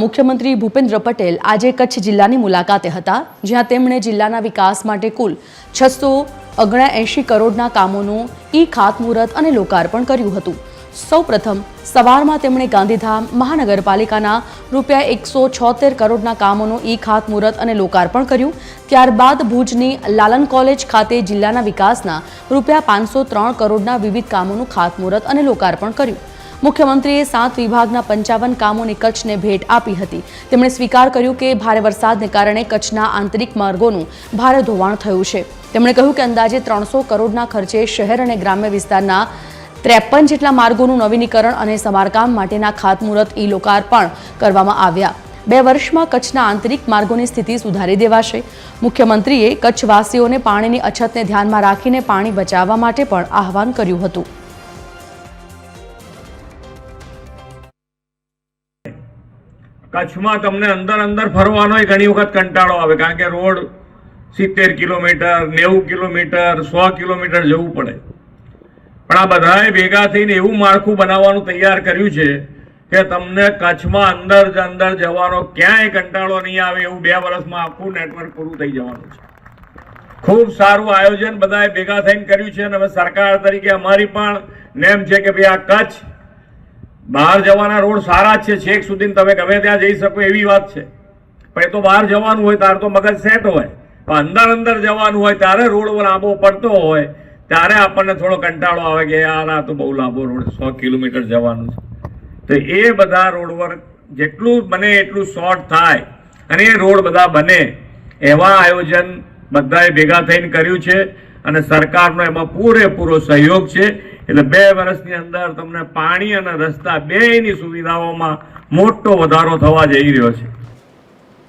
મુખ્યમંત્રી ભૂપેન્દ્ર પટેલ આજે કચ્છ જિલ્લાની મુલાકાતે હતા, જ્યાં તેમણે જિલ્લાના વિકાસ માટે કુલ છસો ઓગણએંશી કરોડના કામોનું ઈ ખાતમુહૂર્ત અને લોકાર્પણ કર્યું હતું. સૌપ્રથમ, સવારમાં તેમણે ગાંધીધામ મહાનગરપાલિકાના રૂપિયા એકસો છોતેર કરોડના કામોનું ઈ ખાતમુહૂર્ત અને લોકાર્પણ કર્યું. ત્યારબાદ ભુજની લાલન કોલેજ ખાતે જિલ્લાના વિકાસના રૂપિયા પાંચસો ત્રણ કરોડના વિવિધ કામોનું ખાતમુહૂર્ત અને લોકાર્પણ કર્યું. મુખ્યમંત્રીએ સાત વિભાગના પંચાવન કામોની કચ્છને ભેટ આપી હતી. તેમણે સ્વીકાર કર્યું કે ભારે વરસાદને કારણે કચ્છના આંતરિક માર્ગોનું ભારે ધોવાણ થયું છે. તેમણે કહ્યું કે અંદાજે ત્રણસો કરોડના ખર્ચે શહેર અને ગ્રામ્ય વિસ્તારના ત્રેપન જેટલા માર્ગોનું નવીનીકરણ અને સમારકામ માટેના ખાતમુહૂર્ત ઈ લોકાર્પણ કરવામાં આવ્યા. બે વર્ષમાં કચ્છના આંતરિક માર્ગોની સ્થિતિ સુધારી દેવાશે. મુખ્યમંત્રીએ કચ્છવાસીઓને પાણીની અછતને ધ્યાનમાં રાખીને પાણી બચાવવા માટે પણ આહવાન કર્યું હતું. કચ્છમાં તમને અંદર અંદર ફરવાનો ઘણી વખત કંટાળો આવે, કારણ કે રોડ સિત્તેર કિલોમીટર, નેવું કિલોમીટર, સો કિલોમીટર જવું પડે. પણ આ બધાએ ભેગા થઈને એવું માળખું બનાવવાનું તૈયાર કર્યું છે કે તમને કચ્છમાં અંદર જ અંદર જવાનો ક્યાંય કંટાળો નહીં આવે, એવું બે વર્ષમાં આખું નેટવર્ક પૂરું થઈ જવાનું છે. ખૂબ સારું આયોજન બધાએ ભેગા થઈને કર્યું છે અને હવે સરકાર તરીકે અમારી પણ નેમ છે કે ભાઈ આ કચ્છ બહાર જવાના રોડ સારા જ છે છેક સુધી તમે ગમે ત્યાં જઈ શકો એવી વાત છે. પણ એ તો બહાર જવાનું હોય ત્યારે તો મગજ સેટ હોય. પણ અંદર અંદર જવાનું હોય ત્યારે રોડ પર લાંબો પડતો હોય ત્યારે આપણને થોડો કંટાળો આવે કે યાર આ તો બહુ લાંબો રોડ સો કિલોમીટર જવાનું છે. તો એ બધા રોડ પર જેટલું બને એટલું શોર્ટ થાય અને એ રોડ બધા બને. એવા આયોજન બધાએ ભેગા થઈને કર્યું છે અને સરકારનો એમાં પૂરેપૂરો સહયોગ છે. એટલે બે વર્ષની અંદર તમને પાણી અને રસ્તા બેની સુવિધાઓમાં મોટો વધારો થવા જઈ રહ્યો છે.